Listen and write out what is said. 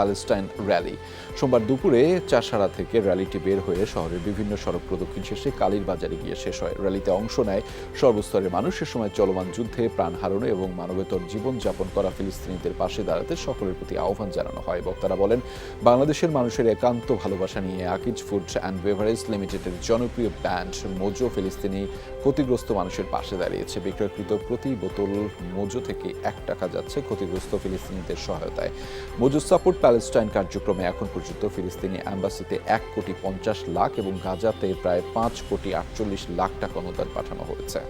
Palestine rally. সোমবার দুপুরে চাষাড়া থেকে র্যালিটি বের হয়ে শহরের বিভিন্ন সড়ক প্রদক্ষিণ শেষে কালীর বাজারে গিয়ে শেষ হয়। র্যালিতে অংশ নেয় সর্বস্তরের মানুষ। সে সময় চলমান যুদ্ধে প্রাণ হারানো এবং মানবেতর জীবনযাপন করা ফিলিস্তিনিদের পাশে দাঁড়াতে সকলের প্রতি আহ্বান জানানো হয়। বক্তারা বলেন, বাংলাদেশের মানুষের একান্ত ভালোবাসা নিয়ে আকিজ ফুড অ্যান্ড বেভারেজ লিমিটেডের জনপ্রিয় ব্যান্ড মোজো ফিলিস্তিনি ক্ষতিগ্রস্ত মানুষের পাশে দাঁড়িয়েছে। বিক্রয়কৃত প্রতি বোতল মোজো থেকে এক টাকা যাচ্ছে ক্ষতিগ্রস্ত ফিলিস্তিনিদের সহায়তায়। মোজো সাপোর্ট প্যালেস্টাইন কার্যক্রমে এখন পর্যন্ত ফিলিস্তিনি অ্যাম্বাসিতে এক কোটি পঞ্চাশ লাখ এবং গাজাতে প্রায় পাঁচ কোটি আটচল্লিশ লাখ টাকা অনুদান পাঠানো হয়েছে।